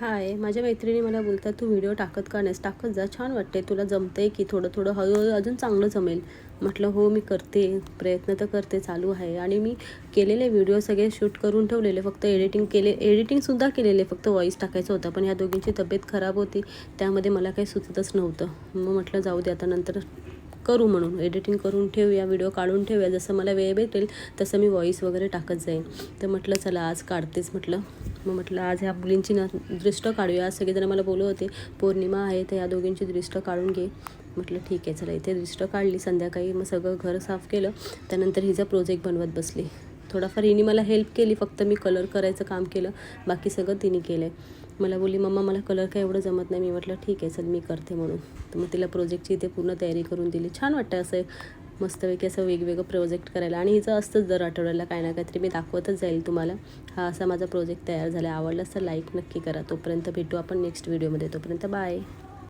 हाय माझ्या मैत्रिणी मला बोलतात तू व्हिडिओ टाकत का नाहीस? टाकत जा छान वाटते तुला जमतंय की थोडं थोडं हळूहळू अजून चांगलं जमेल. म्हटलं हो मी करते प्रयत्न तर करते चालू आहे. आणि मी केलेले व्हिडिओ सगळे शूट करून ठेवलेले फक्त एडिटिंग केले एडिटिंगसुद्धा केलेले फक्त व्हॉईस टाकायचं होतं पण ह्या दोघींची तब्येत खराब होती त्यामध्ये मला काही सुचतच नव्हतं. मग म्हटलं जाऊ दे आता नंतर करू म्हणून एडिटिंग करून ठेवूया व्हिडिओ काढून ठेवूया जसं मला वेळ भेटेल तसं मी व्हॉईस वगैरे टाकत जाईन. तर म्हटलं चला आज काढतेच म्हटलं. मग म्हटलं आज ह्या मुलींची ना दृष्ट काढूया. आज सगळेजण मला बोलत होते पौर्णिमा आहे तर या दोघींची दृष्ट काढून घे. म्हटलं ठीक आहे चला इथे दृष्ट काढली संध्याकाळी मग सगळं घर साफ केलं त्यानंतर हिचा प्रोजेक्ट बनवत बसली. थोडाफार हिने मला हेल्प केली फक्त मी कलर करायचं काम केलं बाकी सगळं तिने केलं आहे मला बोलली मम्मा मला कलर काय एवढं जमत नाही. मी म्हटलं ठीक आहे चल मी करते म्हणून. तर मग तिला प्रोजेक्टची इथे पूर्ण तयारी करून दिली. छान वाटतं असं मस्तपैकी असं वेगवेगळं प्रोजेक्ट करायला. आणि हिचं असतंच दर आठवड्याला काय ना काहीतरी. मी दाखवतच जाईल तुम्हाला. हा असा माझा प्रोजेक्ट तयार झाला. आवडलास तर लाईक नक्की करा. तोपर्यंत भेटू आपण नेक्स्ट व्हिडिओमध्ये तोपर्यंत बाय